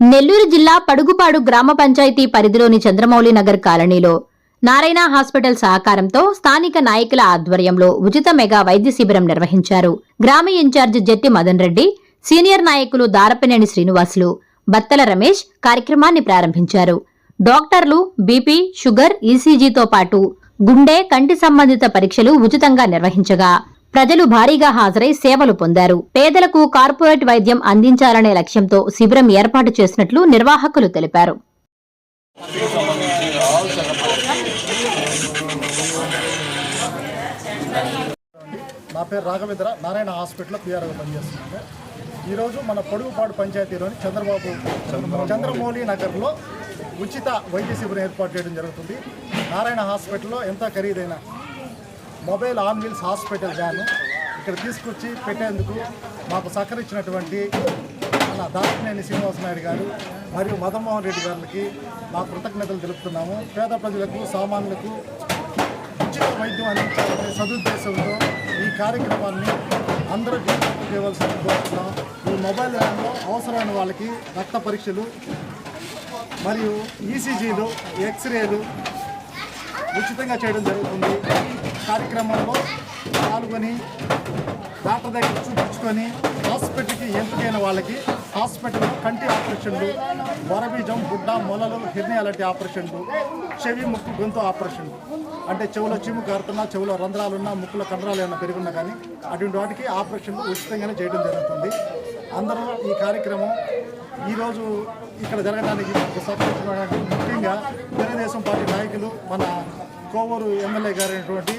నెల్లూరు జిల్లా పడుగుపాడు గ్రామ పంచాయతీ పరిధిలోని చంద్రమౌళి నగర్ కాలనీలో నారాయణ హాస్పిటల్ సహకారంతో స్థానిక నాయకుల ఆధ్వర్యంలో ఉచిత మెగా వైద్య శిబిరం నిర్వహించారు. గ్రామ in charge Jatti Madan Reddy senior నాయకులు దారపనేని శ్రీనివాసులు బత్తల రమేష్ కార్యక్రమాన్ని ప్రారంభించారు. డాక్టర్లు బీపీ షుగర్ ఈసీజీతో పాటు గుండె కంటి సంబంధిత పరీక్షలు ఉచితంగా నిర్వహించగా ప్రజలు భారీగా హాజరై సేవలు పొందారు. పేదలకు కార్పొరేట్ వైద్యం అందించాలనే లక్ష్యంతో శిబిరం ఏర్పాటు చేసినట్లు నిర్వాహకులు తెలిపారు. నా పేరు రాఘవేంద్ర. నారాయణ హాస్పిటల్లో పిఆర్ఓ పనిచేస్తున్నాను. ఈరోజు మన పొడుగుపాడు పంచాయతీలోని చంద్రబాబు చంద్రమౌళి నగర్లో ఉచిత వైద్య శిబిరం ఏర్పాటు చేయడం జరుగుతుంది. నారాయణ హాస్పిటల్లో ఎంత ఖరీదైన mobile on wheels hospital van ఇక్కడ తీసుకొచ్చి పెట్టేందుకు మాకు సహకరించినటువంటి మన దాసినేని శ్రీనివాస నాయుడు గారు మరియు మదన్మోహన్ రెడ్డి గారికి మా కృతజ్ఞతలు తెలుపుతున్నాము. పేద ప్రజలకు సామాన్యులకు ఉచిత వైద్యం అందించాలనే సదుద్దేశంతో ఈ కార్యక్రమాన్ని అందరూ విజ్ఞప్తి చేయవలసింది కోరుతున్నాం. ఈ మొబైల్ వ్యాన్లో అవసరమైన వాళ్ళకి రక్త పరీక్షలు మరియు ఈసీజీలు ఎక్స్రేలు ఉచితంగా చేయడం జరుగుతుంది. కార్యక్రమంలో పాల్గొని డాక్టర్ దగ్గర చూపించుకొని హాస్పిటల్కి ఎంపికైన వాళ్ళకి హాస్పిటల్లో కంటి ఆపరేషన్లు వరబీజం బుడ్డ మొలలు హిర్నియా లాంటి ఆపరేషన్లు చెవి ముక్కు గొంతు ఆపరేషన్లు. అంటే చెవులో చిమ్ము కారుతున్నా చెవులో రంధ్రాలున్నా ముక్కులో కండరాలు ఏమైనా పెరుగున్నా కానీ అటువంటి వాటికి ఆపరేషన్లు ఉచితంగానే చేయడం జరుగుతుంది. అందరూ ఈ కార్యక్రమం ఈరోజు ఇక్కడ జరగడానికి సహకరించడానికి ముఖ్యంగా తెలుగుదేశం పార్టీ నాయకులు మన కోవూరు ఎమ్మెల్యే గారైనటువంటి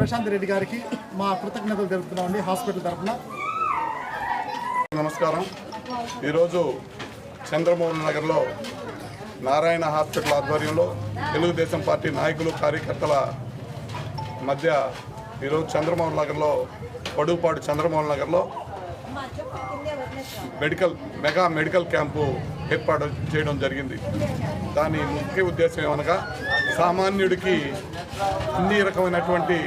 ప్రశాంత్ రెడ్డి గారికి మా కృతజ్ఞతలు తెలుపుతున్నామండి హాస్పిటల్ తరఫున. నమస్కారం. ఈరోజు చంద్రమోహన్ నగర్లో నారాయణ హాస్పిటల్ ఆధ్వర్యంలో తెలుగుదేశం పార్టీ నాయకులు కార్యకర్తల మధ్య ఈరోజు చంద్రమోహన్ నగర్లో పడుపాడు చంద్రమోహన్ నగర్లో మెడికల్ మెగా మెడికల్ క్యాంపు ఏర్పాటు చేయడం జరిగింది. దాని ముఖ్య ఉద్దేశం ఏమనగా సామాన్యుడికి అన్ని రకమైనటువంటి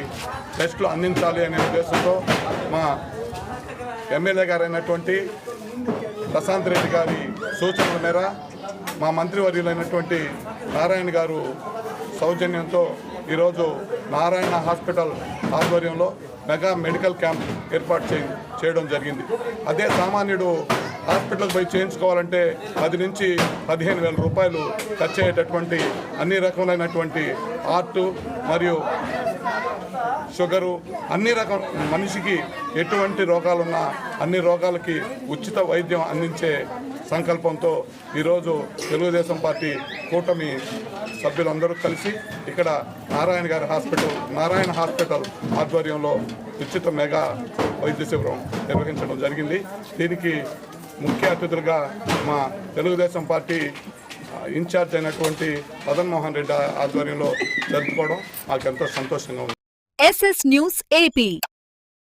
టెస్టులు అందించాలి అనే ఉద్దేశంతో మా ఎమ్మెల్యే గారైనటువంటి ప్రశాంత్ రెడ్డి గారి సూచనల మేర మా మంత్రివర్యులైనటువంటి నారాయణ గారు సౌజన్యంతో ఈరోజు నారాయణ హాస్పిటల్ ఆధ్వర్యంలో మెగా మెడికల్ క్యాంప్ ఏర్పాటు చేయడం జరిగింది. అదే సామాన్యుడు హాస్పిటల్కి పోయి చేయించుకోవాలంటే పది నుంచి పదిహేను వేల రూపాయలు ఖర్చు అయ్యేటటువంటి అన్ని రకములైనటువంటి ఆర్టు మరియు షుగరు అన్ని రకం మనిషికి ఎటువంటి రోగాలున్నా అన్ని రోగాలకి ఉచిత వైద్యం అందించే సంకల్పంతో ఈరోజు తెలుగుదేశం పార్టీ కూటమి సభ్యులందరూ కలిసి ఇక్కడ నారాయణ గారి హాస్పిటల్ నారాయణ హాస్పిటల్ ఆధ్వర్యంలో ఉచిత మెగా వైద్య శిబిరం నిర్వహించడం జరిగింది. దీనికి ముఖ్య అతిథులుగా మా తెలుగుదేశం పార్టీ ఇన్ఛార్జ్ అయినటువంటి మదన్మోహన్ రెడ్డి ఆధ్వర్యంలో జరుపుకోవడం మాకు ఎంతో సంతోషంగా ఉంది. SS news AP